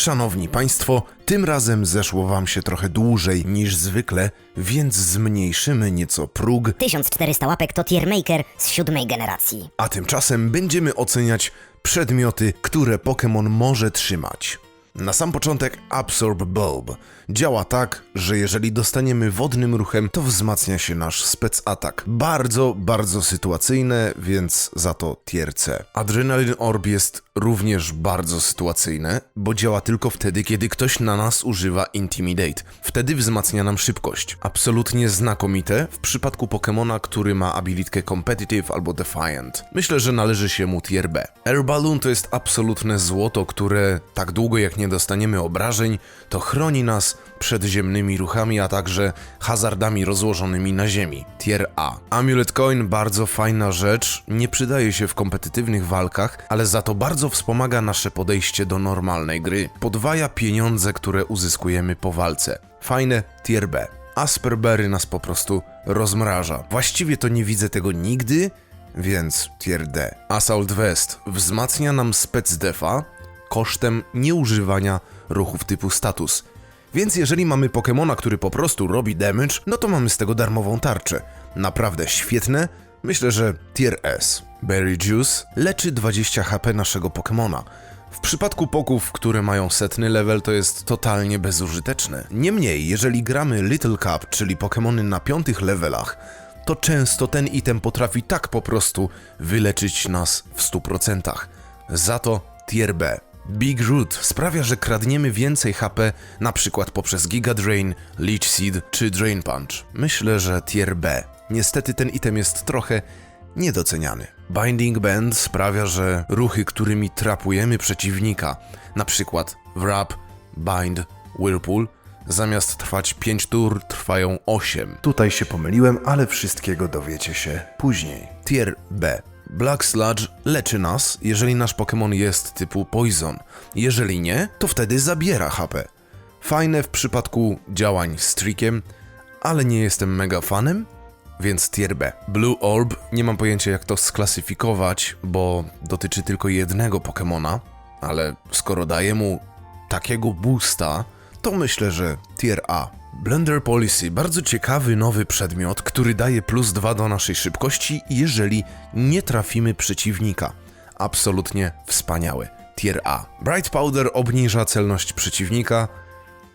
Szanowni Państwo, tym razem zeszło Wam się trochę dłużej niż zwykle, więc zmniejszymy nieco próg, 1400 łapek to tier maker z siódmej generacji. a tymczasem będziemy oceniać przedmioty, które Pokémon może trzymać. Na sam początek Absorb Bulb. Działa tak, że jeżeli dostaniemy wodnym ruchem, to wzmacnia się nasz spec atak. Bardzo, bardzo sytuacyjne, więc za to tier C. Adrenaline Orb jest również bardzo sytuacyjne, bo działa tylko wtedy, kiedy ktoś na nas używa Intimidate. Wtedy wzmacnia nam szybkość. Absolutnie znakomite w przypadku Pokemona, który ma abilitkę Competitive albo Defiant. Myślę, że należy się mu tier B. Air Balloon to jest absolutne złoto, które tak długo jak nie dostaniemy obrażeń, to chroni nas przed ziemnymi ruchami, a także hazardami rozłożonymi na ziemi. Tier A. Amulet Coin bardzo fajna rzecz, nie przydaje się w kompetytywnych walkach, ale za to bardzo wspomaga nasze podejście do normalnej gry. Podwaja pieniądze, które uzyskujemy po walce. Fajne tier B. Asperberry nas po prostu rozmraża. Właściwie to nie widzę tego nigdy, więc tier D. Assault Vest wzmacnia nam spec defa kosztem nieużywania ruchów typu status. Więc jeżeli mamy Pokemona, który po prostu robi damage, no to mamy z tego darmową tarczę. Naprawdę świetne, myślę, że tier S. Berry Juice leczy 20 HP naszego Pokemona. W przypadku poków, które mają setny level, to jest totalnie bezużyteczne. Niemniej, jeżeli gramy Little Cup, czyli Pokemony na piątych levelach, to często ten item potrafi tak po prostu wyleczyć nas w 100%. Za to tier B. Big Root sprawia, że kradniemy więcej HP, na przykład poprzez Giga Drain, Leech Seed czy Drain Punch. Myślę, że tier B. Niestety ten item jest trochę niedoceniany. Binding Band sprawia, że ruchy, którymi trapujemy przeciwnika, na przykład Wrap, Bind, Whirlpool, zamiast trwać 5 tur, trwają 8. Tutaj się pomyliłem, ale wszystkiego dowiecie się później. Tier B. Black Sludge leczy nas, jeżeli nasz Pokémon jest typu Poison. Jeżeli nie, to wtedy zabiera HP. Fajne w przypadku działań z trikiem, ale nie jestem mega fanem, więc tier B. Blue Orb, nie mam pojęcia jak to sklasyfikować, bo dotyczy tylko jednego Pokémona, ale skoro daje mu takiego boosta, to myślę, że tier A. Blender Policy, bardzo ciekawy nowy przedmiot, który daje plus 2 do naszej szybkości, jeżeli nie trafimy przeciwnika. Absolutnie wspaniały. Tier A. Bright Powder obniża celność przeciwnika.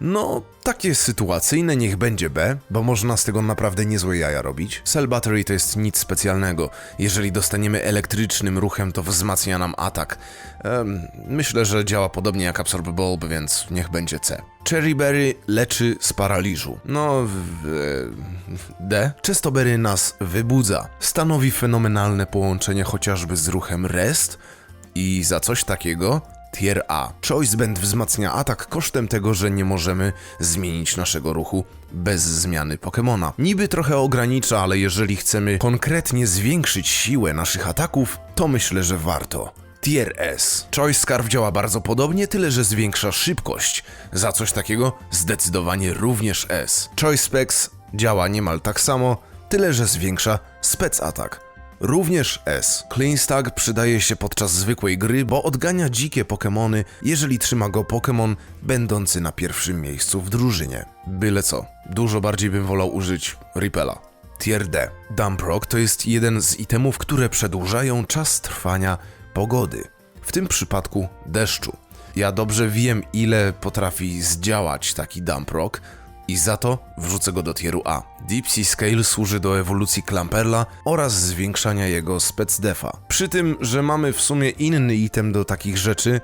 No, takie sytuacyjne niech będzie B, bo można z tego naprawdę niezłe jaja robić. Cell Battery to jest nic specjalnego. Jeżeli dostaniemy elektrycznym ruchem, to wzmacnia nam atak. Em, myślę, że działa podobnie jak Absorb Bulb, więc niech będzie C. Cherry Berry leczy z paraliżu. No, w, D. Chestoberry nas wybudza. Stanowi fenomenalne połączenie chociażby z ruchem Rest i za coś takiego Tier A. Choice Band wzmacnia atak kosztem tego, że nie możemy zmienić naszego ruchu bez zmiany Pokemona. Niby trochę ogranicza, ale jeżeli chcemy konkretnie zwiększyć siłę naszych ataków, to myślę, że warto. Tier S. Choice Scarf działa bardzo podobnie, tyle że zwiększa szybkość. Za coś takiego zdecydowanie również S. Choice Specs działa niemal tak samo, tyle że zwiększa spec atak. Również S. Clean Stag przydaje się podczas zwykłej gry, bo odgania dzikie Pokémony, jeżeli trzyma go Pokémon będący na pierwszym miejscu w drużynie. Byle co, dużo bardziej bym wolał użyć Repela. Tier D. Dump Rock to jest jeden z itemów, które przedłużają czas trwania pogody. W tym przypadku deszczu. Ja dobrze wiem, ile potrafi zdziałać taki Dump Rock, i za to wrzucę go do tieru A. Deep Sea Scale służy do ewolucji Clamperla oraz zwiększania jego specdefa. Przy tym, że mamy w sumie inny item do takich rzeczy,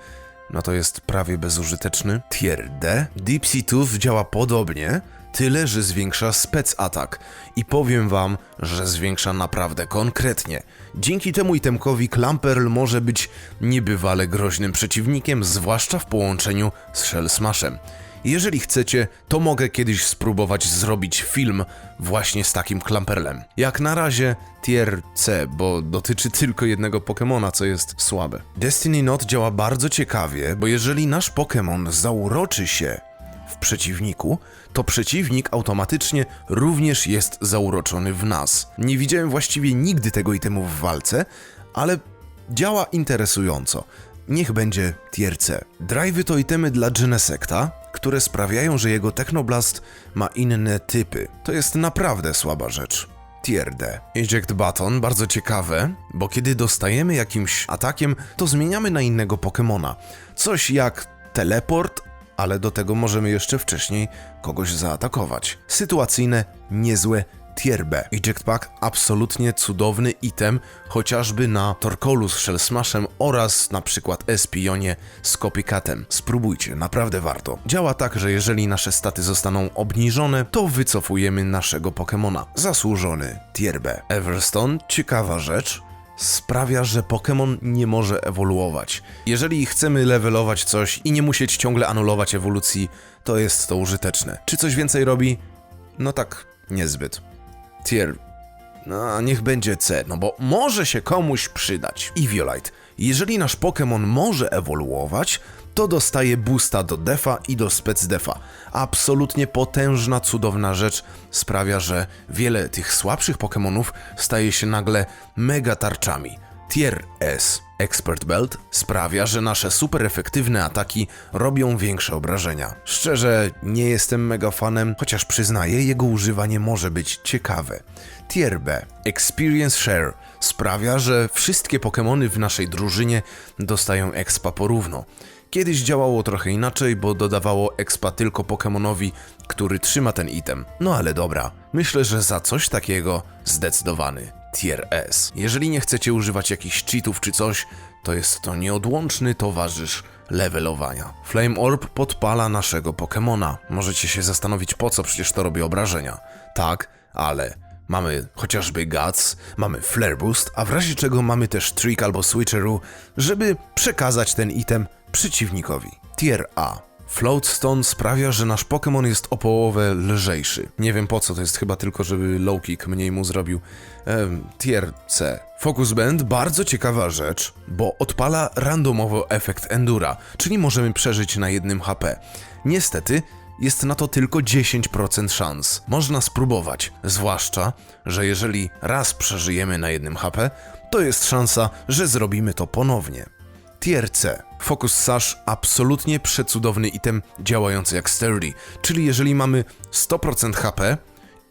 no to jest prawie bezużyteczny. Tier D. Deep Sea Tooth działa podobnie, tyle że zwiększa spec atak. I powiem wam, że zwiększa naprawdę konkretnie. Dzięki temu itemkowi Clamperl może być niebywale groźnym przeciwnikiem, zwłaszcza w połączeniu z Shell Smashem. Jeżeli chcecie, to mogę kiedyś spróbować zrobić film właśnie z takim klamperlem. Jak na razie tier C, bo dotyczy tylko jednego Pokemona, co jest słabe. Destiny Knot działa bardzo ciekawie, bo jeżeli nasz Pokémon zauroczy się w przeciwniku, to przeciwnik automatycznie również jest zauroczony w nas. Nie widziałem właściwie nigdy tego itemu w walce, ale działa interesująco. Niech będzie tier C. Drive'y to itemy dla Genesekta, które sprawiają, że jego Technoblast ma inne typy. To jest naprawdę słaba rzecz. Tier D. Eject Button, bardzo ciekawe, bo kiedy dostajemy jakimś atakiem, to zmieniamy na innego Pokemona. Coś jak teleport, ale do tego możemy jeszcze wcześniej kogoś zaatakować. Sytuacyjne, niezłe, tier B. Eject Pack absolutnie cudowny item, chociażby na Torkolu z Shell Smashem oraz na przykład Espionie z Copycatem. Spróbujcie, naprawdę warto. Działa tak, że jeżeli nasze staty zostaną obniżone, to wycofujemy naszego Pokemona. Zasłużony tier B. Everstone, ciekawa rzecz, sprawia, że Pokémon nie może ewoluować. Jeżeli chcemy levelować coś i nie musieć ciągle anulować ewolucji, to jest to użyteczne. Czy coś więcej robi? No tak, niezbyt. Tier. No, niech będzie C, no bo może się komuś przydać. Eviolite. Jeżeli nasz Pokémon może ewoluować, to dostaje boosta do defa i do specdefa. Absolutnie potężna, cudowna rzecz sprawia, że wiele tych słabszych Pokémonów staje się nagle mega tarczami. Tier S Expert Belt sprawia, że nasze super efektywne ataki robią większe obrażenia. Szczerze, nie jestem mega fanem, chociaż przyznaję, jego używanie może być ciekawe. Tier B Experience Share sprawia, że wszystkie Pokémony w naszej drużynie dostają expa porówno. Kiedyś działało trochę inaczej, bo dodawało expa tylko Pokemonowi, który trzyma ten item. No ale dobra, myślę, że za coś takiego zdecydowany Tier S. Jeżeli nie chcecie używać jakichś cheatów czy coś, to jest to nieodłączny towarzysz levelowania. Flame Orb podpala naszego Pokemona. Możecie się zastanowić po co, przecież to robi obrażenia. Tak, ale mamy chociażby Guts, mamy Flare Boost, a w razie czego mamy też Trick albo Switcheroo, żeby przekazać ten item przeciwnikowi. Tier A. Floatstone sprawia, że nasz Pokémon jest o połowę lżejszy. Nie wiem po co, to jest chyba tylko, żeby low kick mniej mu zrobił. Ehm, tier C. Focus Band bardzo ciekawa rzecz, bo odpala randomowo efekt Endura, czyli możemy przeżyć na jednym HP. Niestety, jest na to tylko 10% szans. Można spróbować, zwłaszcza, że jeżeli raz przeżyjemy na jednym HP, to jest szansa, że zrobimy to ponownie. Tier C. Focus Sash absolutnie przecudowny item działający jak Sturdy, czyli jeżeli mamy 100% HP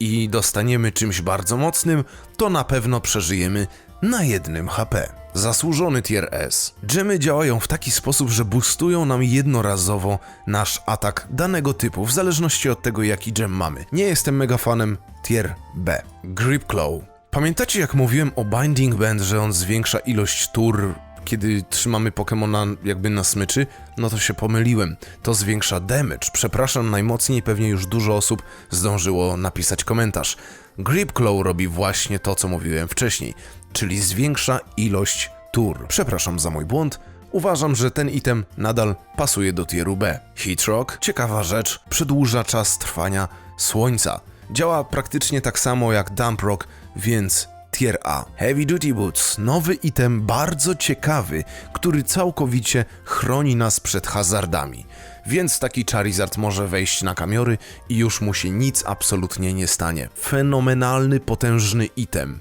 i dostaniemy czymś bardzo mocnym, to na pewno przeżyjemy na jednym HP. Zasłużony tier S. Dżemy działają w taki sposób, że boostują nam jednorazowo nasz atak danego typu, w zależności od tego jaki gem mamy. Nie jestem mega fanem tier B. Grip Claw. Pamiętacie jak mówiłem o Binding Band, że on zwiększa ilość tur kiedy trzymamy Pokemona jakby na smyczy, no to się pomyliłem. To zwiększa damage. Przepraszam najmocniej, pewnie już dużo osób zdążyło napisać komentarz. Grip Claw robi właśnie to, co mówiłem wcześniej, czyli zwiększa ilość tur. Przepraszam za mój błąd. Uważam, że ten item nadal pasuje do tieru B. Heat Rock, ciekawa rzecz, przedłuża czas trwania słońca. Działa praktycznie tak samo jak Dump Rock, więc Tier A. Heavy Duty Boots. Nowy item bardzo ciekawy, który całkowicie chroni nas przed hazardami. Więc taki Charizard może wejść na kamiory i już mu się nic absolutnie nie stanie. Fenomenalny, potężny item.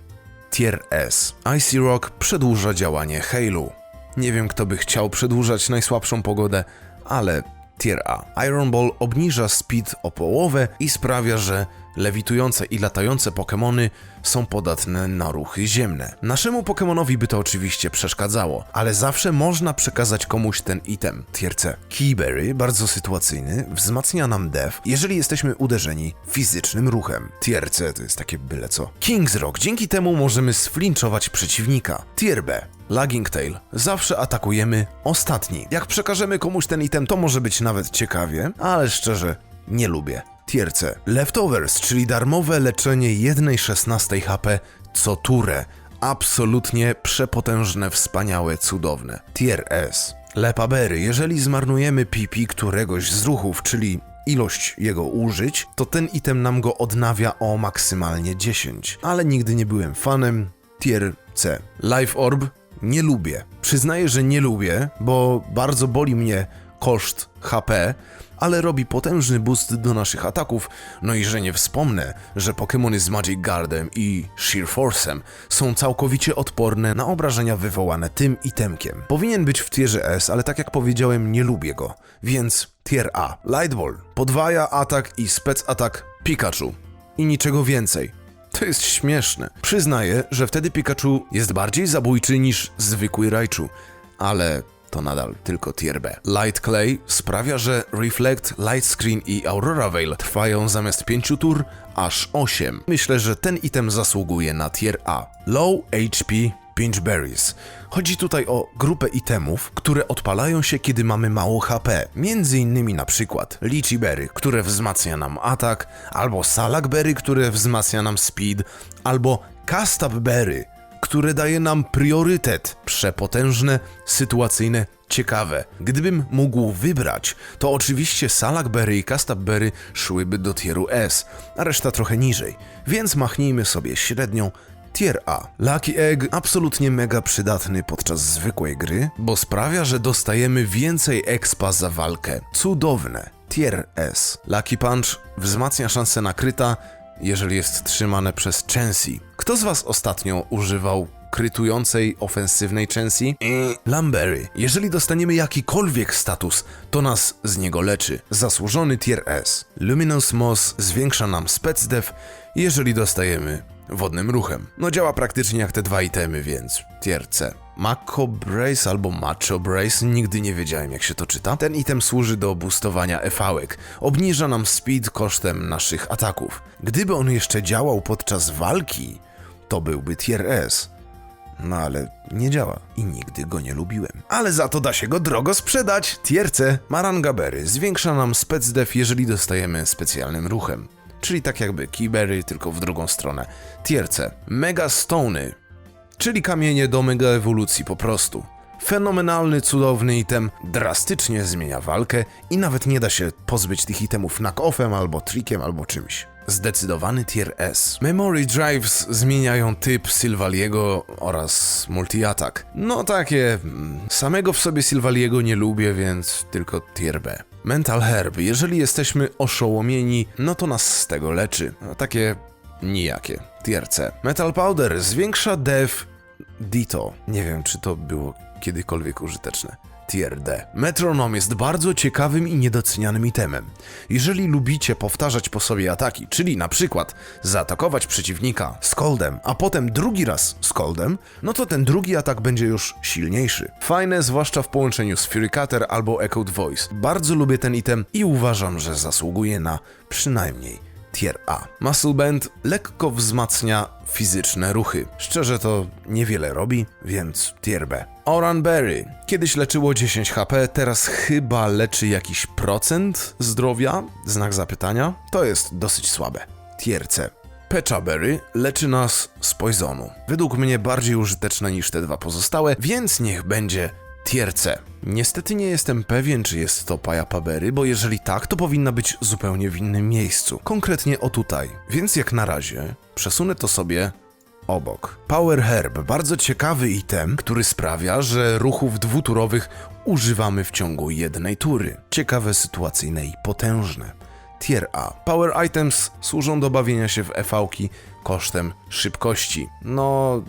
Tier S. Icy Rock przedłuża działanie Halo. Nie wiem kto by chciał przedłużać najsłabszą pogodę, ale Tier A. Iron Ball obniża speed o połowę i sprawia, że lewitujące i latające Pokémony są podatne na ruchy ziemne. Naszemu Pokémonowi by to oczywiście przeszkadzało, ale zawsze można przekazać komuś ten item. Tier C. Keyberry, bardzo sytuacyjny, wzmacnia nam def, jeżeli jesteśmy uderzeni fizycznym ruchem. Tier C to jest takie byle co. King's Rock, dzięki temu możemy sflinczować przeciwnika. Tier B. Lagging Tail. Zawsze atakujemy ostatni. Jak przekażemy komuś ten item, to może być nawet ciekawie, ale szczerze, nie lubię. Tier C. Leftovers, czyli darmowe leczenie 1,16 HP co turę. Absolutnie przepotężne, wspaniałe, cudowne. Tier S. Lepabery. Jeżeli zmarnujemy PP któregoś z ruchów, czyli ilość jego użyć, to ten item nam go odnawia o maksymalnie 10. Ale nigdy nie byłem fanem. Tier C. Life Orb nie lubię. Przyznaję, że nie lubię, bo bardzo boli mnie koszt HP, ale robi potężny boost do naszych ataków, no i że nie wspomnę, że Pokémony z Magic Guardem i Sheer Force'em są całkowicie odporne na obrażenia wywołane tym itemkiem. Powinien być w tierze S, ale tak jak powiedziałem, nie lubię go, więc tier A. Light Ball podwaja atak i spec atak Pikachu i niczego więcej. To jest śmieszne. Przyznaję, że wtedy Pikachu jest bardziej zabójczy niż zwykły Raichu, ale to nadal tylko tier B. Light Clay sprawia, że Reflect, Light Screen i Aurora Veil trwają zamiast 5 tur aż 8. Myślę, że ten item zasługuje na tier A. Low HP Pinch Berries. Chodzi tutaj o grupę itemów, które odpalają się, kiedy mamy mało HP. Między innymi na przykład Lychee Berry, które wzmacnia nam atak, albo Salak Berry, które wzmacnia nam speed, albo Castab Berry, które daje nam priorytet. Przepotężne, sytuacyjne, ciekawe. Gdybym mógł wybrać, to oczywiście Salakberry i Castabberry szłyby do tieru S, a reszta trochę niżej. Więc machnijmy sobie średnią Tier A. Lucky Egg absolutnie mega przydatny podczas zwykłej gry, bo sprawia, że dostajemy więcej expa za walkę. Cudowne. Tier S. Lucky Punch wzmacnia szansę na kryta, jeżeli jest trzymane przez Chansey. Kto z was ostatnio używał krytującej ofensywnej Chansey? Eee. Lamberry. Jeżeli dostaniemy jakikolwiek status, to nas z niego leczy. Zasłużony tier S. Luminous Moss zwiększa nam spec def, jeżeli dostajemy wodnym ruchem. No działa praktycznie jak te dwa itemy, więc tier C. Mako Brace albo Macho Brace, nigdy nie wiedziałem jak się to czyta. Ten item służy do boostowania EV-ek. Obniża nam speed kosztem naszych ataków. Gdyby on jeszcze działał podczas walki, to byłby tier S. No ale nie działa i nigdy go nie lubiłem. Ale za to da się go drogo sprzedać. Tier C Marangabery zwiększa nam spec def, jeżeli dostajemy specjalnym ruchem. Czyli tak jakby Keyberry, tylko w drugą stronę. Tier C Mega Stony czyli kamienie do mega ewolucji po prostu. Fenomenalny, cudowny item, drastycznie zmienia walkę i nawet nie da się pozbyć tych itemów knock-offem albo trickiem albo czymś. Zdecydowany tier S. Memory Drives zmieniają typ Sylvaliego oraz multi-attack. No takie, mm, samego w sobie Sylvaliego nie lubię, więc tylko tier B. Mental Herb, jeżeli jesteśmy oszołomieni, no to nas z tego leczy. No, takie nijakie. Tier C. Metal Powder zwiększa def Dito. Nie wiem, czy to było kiedykolwiek użyteczne. Tier D. Metronom jest bardzo ciekawym i niedocenianym itemem. Jeżeli lubicie powtarzać po sobie ataki, czyli na przykład zaatakować przeciwnika Scoldem, a potem drugi raz Scoldem, no to ten drugi atak będzie już silniejszy. Fajne, zwłaszcza w połączeniu z Fury Cutter albo Echoed Voice. Bardzo lubię ten item i uważam, że zasługuje na przynajmniej tier A. Muscle Band lekko wzmacnia fizyczne ruchy. Szczerze to niewiele robi, więc tier B. Oran Berry. Kiedyś leczyło 10 HP, teraz chyba leczy jakiś procent zdrowia? Znak zapytania. To jest dosyć słabe. Tier C. Pecha Berry leczy nas z poisonu. Według mnie bardziej użyteczne niż te dwa pozostałe, więc niech będzie Tier C. Niestety nie jestem pewien, czy jest to Pajapa Berry, bo jeżeli tak, to powinna być zupełnie w innym miejscu. Konkretnie o tutaj. Więc jak na razie przesunę to sobie obok. Power Herb, bardzo ciekawy item, który sprawia, że ruchów dwuturowych używamy w ciągu jednej tury. Ciekawe, sytuacyjne i potężne. Tier A. Power items służą do bawienia się w EV-ki kosztem szybkości. No,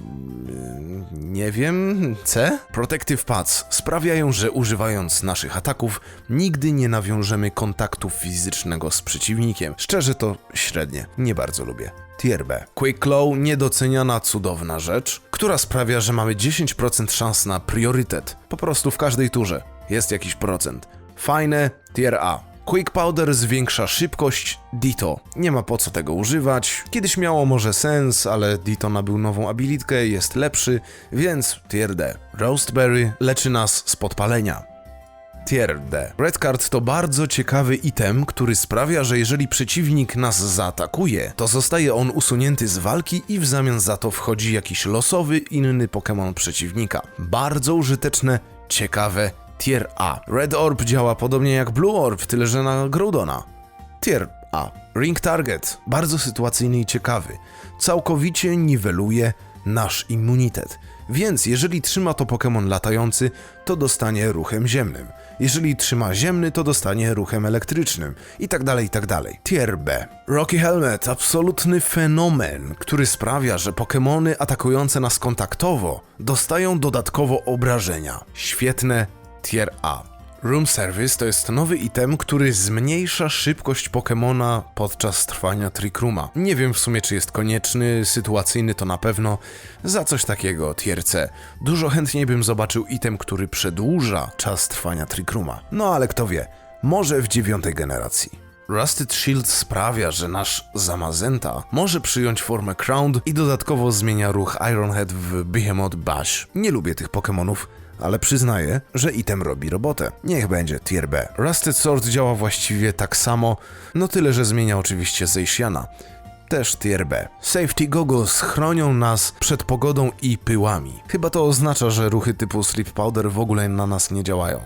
yy, nie wiem, C? Protective Pads sprawiają, że używając naszych ataków nigdy nie nawiążemy kontaktu fizycznego z przeciwnikiem. Szczerze to średnie, nie bardzo lubię. Tier B. Quick Claw niedoceniana cudowna rzecz, która sprawia, że mamy 10% szans na priorytet. Po prostu w każdej turze jest jakiś procent. Fajne, tier A. Quick Powder zwiększa szybkość Dito. Nie ma po co tego używać. Kiedyś miało może sens, ale Dito nabył nową abilitkę, jest lepszy, więc tier D. Roastberry leczy nas z podpalenia. Tier D. Red Card to bardzo ciekawy item, który sprawia, że jeżeli przeciwnik nas zaatakuje, to zostaje on usunięty z walki i w zamian za to wchodzi jakiś losowy, inny Pokémon przeciwnika. Bardzo użyteczne, ciekawe, Tier A. Red Orb działa podobnie jak Blue Orb, tyle że na Groudona. Tier A. Ring Target. Bardzo sytuacyjny i ciekawy. Całkowicie niweluje nasz immunitet. Więc jeżeli trzyma to Pokémon latający, to dostanie ruchem ziemnym. Jeżeli trzyma ziemny, to dostanie ruchem elektrycznym. I tak dalej, i tak dalej. Tier B. Rocky Helmet, absolutny fenomen, który sprawia, że Pokémony atakujące nas kontaktowo dostają dodatkowo obrażenia. Świetne Tier A. Room Service to jest nowy item, który zmniejsza szybkość Pokemona podczas trwania Trick Rooma. Nie wiem w sumie, czy jest konieczny, sytuacyjny to na pewno. Za coś takiego, tier C. Dużo chętniej bym zobaczył item, który przedłuża czas trwania Trick Rooma. No ale kto wie, może w dziewiątej generacji. Rusted Shield sprawia, że nasz Zamazenta może przyjąć formę Crowned i dodatkowo zmienia ruch Ironhead w Behemoth Bash. Nie lubię tych Pokemonów, ale przyznaję, że item robi robotę. Niech będzie tier B. Rusted Sword działa właściwie tak samo, no tyle, że zmienia oczywiście Zeishiana. Też tier B. Safety goggles chronią nas przed pogodą i pyłami. Chyba to oznacza, że ruchy typu Sleep Powder w ogóle na nas nie działają.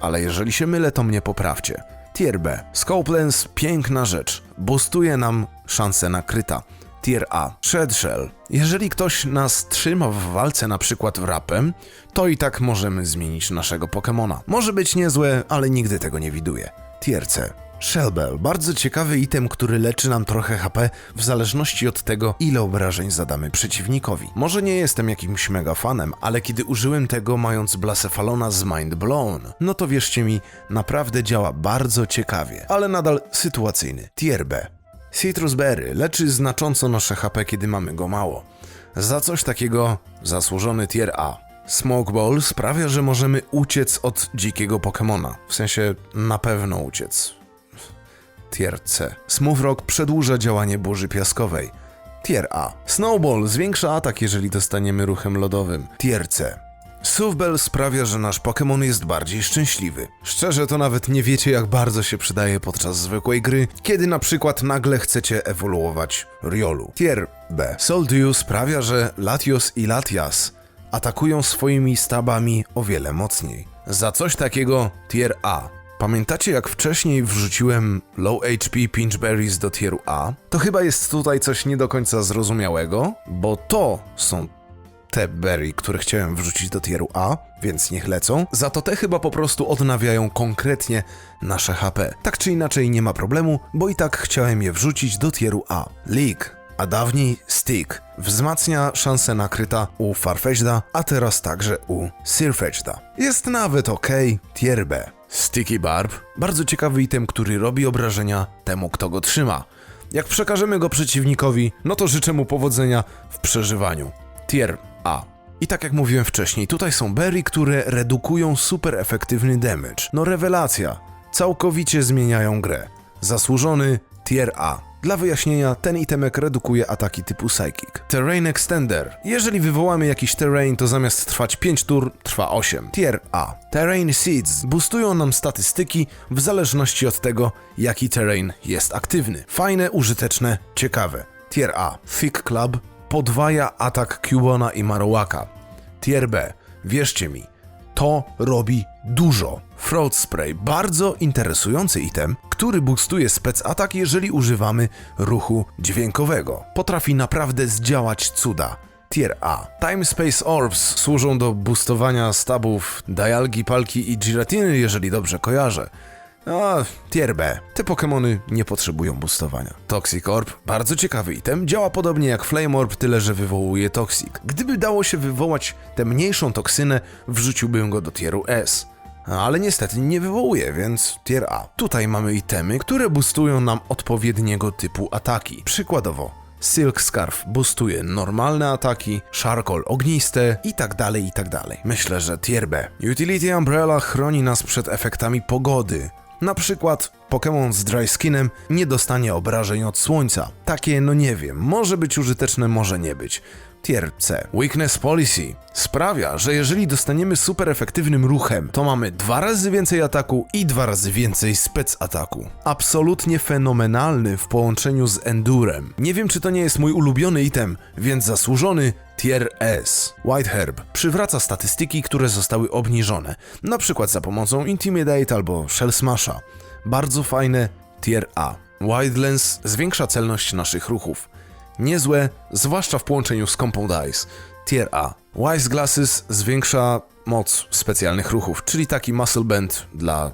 Ale jeżeli się mylę, to mnie poprawcie. Tier B. Scope Lens, piękna rzecz. Boostuje nam szansę na kryta. Tier A. Shed Shell. Jeżeli ktoś nas trzyma w walce na przykład rapem, to i tak możemy zmienić naszego Pokemona. Może być niezłe, ale nigdy tego nie widuję. Tier C. Shellbell. Bardzo ciekawy item, który leczy nam trochę HP w zależności od tego, ile obrażeń zadamy przeciwnikowi. Może nie jestem jakimś mega fanem, ale kiedy użyłem tego mając Blasefalona z Mind Blown, no to wierzcie mi, naprawdę działa bardzo ciekawie, ale nadal sytuacyjny. Tier B. Citrus Berry leczy znacząco nasze HP, kiedy mamy go mało. Za coś takiego zasłużony tier A. Smoke Ball sprawia, że możemy uciec od dzikiego Pokemona. W sensie na pewno uciec. Tier C. Smooth Rock przedłuża działanie burzy piaskowej. Tier A. Snowball zwiększa atak, jeżeli dostaniemy ruchem lodowym. Tier C. Softbell sprawia, że nasz Pokémon jest bardziej szczęśliwy. Szczerze to nawet nie wiecie, jak bardzo się przydaje podczas zwykłej gry, kiedy na przykład nagle chcecie ewoluować Riolu. Tier B. Soldew sprawia, że Latios i Latias atakują swoimi stabami o wiele mocniej. Za coś takiego Tier A. Pamiętacie jak wcześniej wrzuciłem low HP Pinchberries do tieru A? To chyba jest tutaj coś nie do końca zrozumiałego, bo to są te berry, które chciałem wrzucić do tieru A, więc niech lecą. Za to te chyba po prostu odnawiają konkretnie nasze HP. Tak czy inaczej nie ma problemu, bo i tak chciałem je wrzucić do tieru A. Leak, a dawniej Stick, wzmacnia szanse na kryta u Farfetchda, a teraz także u Sirfetchda. Jest nawet ok, tier B. Sticky Barb, bardzo ciekawy item, który robi obrażenia temu, kto go trzyma. Jak przekażemy go przeciwnikowi, no to życzę mu powodzenia w przeżywaniu. Tier A. I tak jak mówiłem wcześniej, tutaj są berry, które redukują super efektywny damage. No rewelacja. Całkowicie zmieniają grę. Zasłużony Tier A. Dla wyjaśnienia, ten itemek redukuje ataki typu Psychic. Terrain Extender. Jeżeli wywołamy jakiś terrain, to zamiast trwać 5 tur, trwa 8. Tier A. Terrain Seeds. Boostują nam statystyki w zależności od tego, jaki terrain jest aktywny. Fajne, użyteczne, ciekawe. Tier A. Thick Club podwaja atak Cubona i Marowaka. Tier B. Wierzcie mi, to robi dużo. Throat Spray, bardzo interesujący item, który boostuje spec atak, jeżeli używamy ruchu dźwiękowego. Potrafi naprawdę zdziałać cuda. Tier A. Time Space Orbs służą do boostowania stabów Dialgi, Palki i Giratiny, jeżeli dobrze kojarzę. A, tier B. Te Pokémony nie potrzebują boostowania. Toxic Orb, bardzo ciekawy item, działa podobnie jak Flame Orb, tyle że wywołuje Toxic. Gdyby dało się wywołać tę mniejszą toksynę, wrzuciłbym go do tieru S. Ale niestety nie wywołuje, więc tier A. Tutaj mamy itemy, które boostują nam odpowiedniego typu ataki. Przykładowo, Silk Scarf boostuje normalne ataki, Charcoal ogniste i tak dalej, i tak dalej. Myślę, że tier B. Utility Umbrella chroni nas przed efektami pogody. Na przykład Pokémon z Dry Skinem nie dostanie obrażeń od słońca. Takie, no nie wiem, może być użyteczne, może nie być. Tier C. Weakness Policy sprawia, że jeżeli dostaniemy super efektywnym ruchem, to mamy dwa razy więcej ataku i dwa razy więcej spec ataku. Absolutnie fenomenalny w połączeniu z Endurem. Nie wiem, czy to nie jest mój ulubiony item, więc zasłużony Tier S. White Herb przywraca statystyki, które zostały obniżone, na przykład za pomocą Intimidate albo Shell Smasha. Bardzo fajne Tier A. Wide Lens zwiększa celność naszych ruchów. Niezłe, zwłaszcza w połączeniu z Compound Eyes. Tier A. Wise Glasses zwiększa moc specjalnych ruchów, czyli taki muscle band dla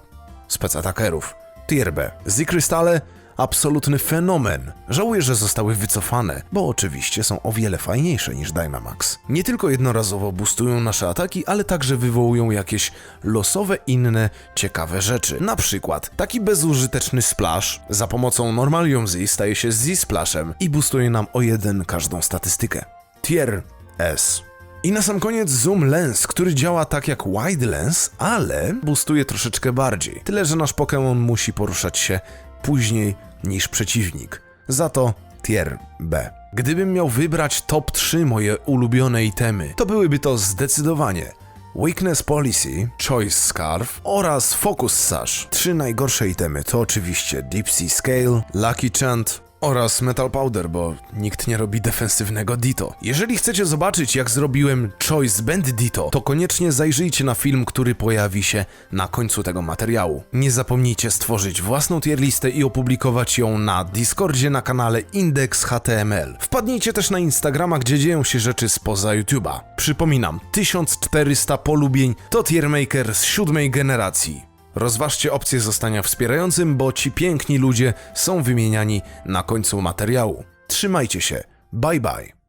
specatakerów. Tier B. Z-krystale absolutny fenomen. Żałuję, że zostały wycofane, bo oczywiście są o wiele fajniejsze niż Dynamax. Nie tylko jednorazowo boostują nasze ataki, ale także wywołują jakieś losowe inne ciekawe rzeczy. Na przykład taki bezużyteczny splash za pomocą Normalium Z staje się Z-splashem i boostuje nam o jeden każdą statystykę. Tier S. I na sam koniec Zoom Lens, który działa tak jak Wide Lens, ale boostuje troszeczkę bardziej. Tyle, że nasz Pokémon musi poruszać się później niż przeciwnik. Za to Tier B. Gdybym miał wybrać top 3 moje ulubione itemy, to byłyby to zdecydowanie Weakness Policy, Choice Scarf oraz Focus Sash. Trzy najgorsze itemy to oczywiście Deep Sea Scale, Lucky Chant oraz Metal Powder, bo nikt nie robi defensywnego Ditto. Jeżeli chcecie zobaczyć jak zrobiłem Choice Band Ditto, to koniecznie zajrzyjcie na film, który pojawi się na końcu tego materiału. Nie zapomnijcie stworzyć własną tier listę i opublikować ją na Discordzie na kanale Index HTML. Wpadnijcie też na Instagrama, gdzie dzieją się rzeczy spoza YouTube'a. Przypominam, 1400 polubień to tiermaker z siódmej generacji. Rozważcie opcję zostania wspierającym, bo ci piękni ludzie są wymieniani na końcu materiału. Trzymajcie się. Bye bye.